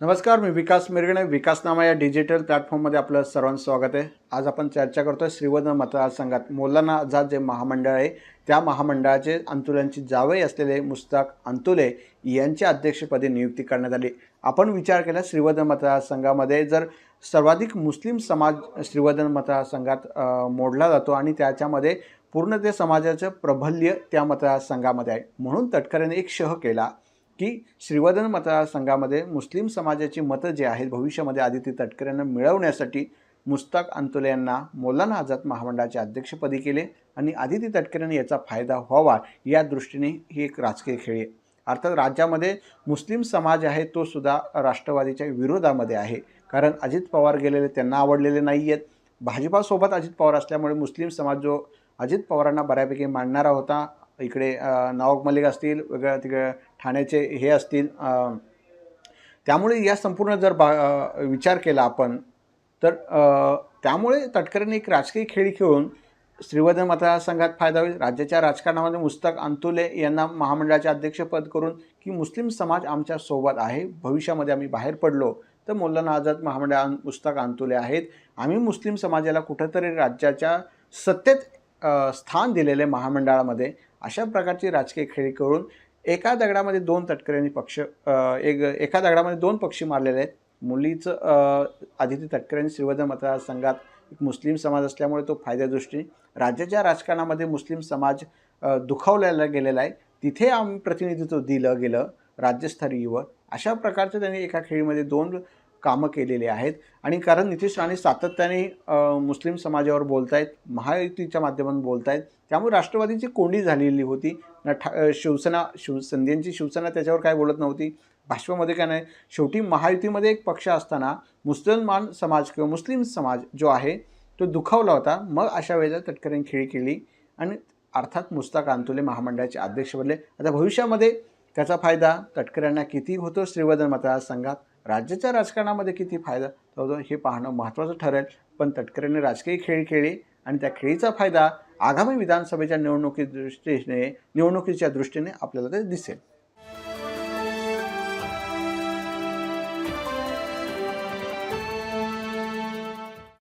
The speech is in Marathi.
नमस्कार मी विकास मिरगणे विकासनामा या डिजिटल प्लॅटफॉर्ममध्ये आपलं सर्वांचं स्वागत आहे. आज आपण चर्चा करतोय श्रीवर्धन मतदारसंघात. मौलाना आझाद जे महामंडळ आहे त्या महामंडळाचे अंतुल्यांची जावई असलेले मुस्ताक अंतुले यांच्या अध्यक्षपदी नियुक्ती करण्यात आली. आपण विचार केला श्रीवर्धन मतदारसंघामध्ये जर सर्वाधिक मुस्लिम समाज श्रीवर्धन मतदारसंघात मोडला जातो आणि त्याच्यामध्ये पूर्ण ते समाजाचं प्रबल्य त्या मतदारसंघामध्ये आहे. म्हणून तटकरेने एक शह केला. की श्रीवर्धन मतदारसंघामध्ये मुस्लिम समाजाची मतं जे आहेत भविष्यामध्ये आदिती तटकऱ्यांना मिळवण्यासाठी मुस्ताक अंतुले यांना मौलाना आझाद महामंडळाचे अध्यक्षपदी केले आणि आदिती तटकरेंनी याचा फायदा व्हावा या दृष्टीने ही एक राजकीय खेळी आहे. अर्थात राज्यामध्ये मुस्लिम समाज आहे तो सुद्धा राष्ट्रवादीच्या विरोधामध्ये आहे. कारण अजित पवार गेलेले त्यांना आवडलेले नाही आहेत भाजपासोबत अजित पवार असल्यामुळे मुस्लिम समाज जो अजित पवारांना बऱ्यापैकी मांडणारा होता इकडे अ, नवाब मलिक असतील वेगळ्या तिकडे ठाण्याचे हे असतील त्यामुळे या संपूर्ण जर बा विचार केला आपण तर त्यामुळे तटकरेंनी एक राजकीय खेळी खेळून श्रीवर्धन मतदारसंघात फायदा होईल. राज्याच्या राजकारणामध्ये मुस्तक अंतुले यांना महामंडळाचे अध्यक्षपद करून की मुस्लिम समाज आमच्यासोबत आहे भविष्यामध्ये आम्ही बाहेर पडलो तर मौलाना आझाद महामंडळ मुस्तक अंतुले आहेत. आम्ही मुस्लिम समाजाला कुठंतरी राज्याच्या सत्तेत स्थान दिलेले महामंडळामध्ये अशा प्रकारची राजकीय खेळी करून एका दगडामध्ये दोन तटकऱ्यांनी पक्ष एक एका दगडामध्ये दोन पक्षी मारलेले आहेत. मुलीचं आदित्य आदिती तटकऱ्यांनी श्रीवर्धन मतदारसंघात एक मुस्लिम समाज असल्यामुळे तो फायद्या दृष्टीने राज्याच्या राजकारणामध्ये मुस्लिम समाज दुखावलेला गेलेला आहे. तिथे आम्ही प्रतिनिधित्व दिलं गेलं राज्यस्तरीयवर अशा प्रकारचं त्यांनी एका खेळीमध्ये दोन कामं केलेली आहेत. आणि कारण नितीश राणे सातत्याने मुस्लिम समाजावर बोलतायत महायुतीच्या माध्यमातून बोलतायत त्यामुळे राष्ट्रवादीची कोंडी झालेली होती. न ठा शिवसेना शिव संध्यांची शिवसेना त्याच्यावर काय बोलत नव्हती? भाषेमध्ये काय नाही. शेवटी महायुतीमध्ये एक पक्ष असताना मुसलमान समाज किंवा मुस्लिम समाज जो आहे तो दुखावला होता. मग अशा वेळेला तटकऱ्यांनी खेळी केली आणि अर्थात मुस्ताक अंतुले महामंडळाचे अध्यक्ष बनले. आता भविष्यामध्ये त्याचा फायदा तटकऱ्यांना किती होतो? श्रीवर्धन मतदारसंघात राज्याच्या राजकारणामध्ये किती फायदा? होतो हे पाहणं महत्त्वाचं ठरेल. पण तटकऱ्यांनी राजकीय खेळ खेळले आणि त्या खेळीचा फायदा आगामी विधानसभेच्या निवडणुकी दृष्टीने निवडणुकीच्या दृष्टीने आपल्याला ते दिसेल.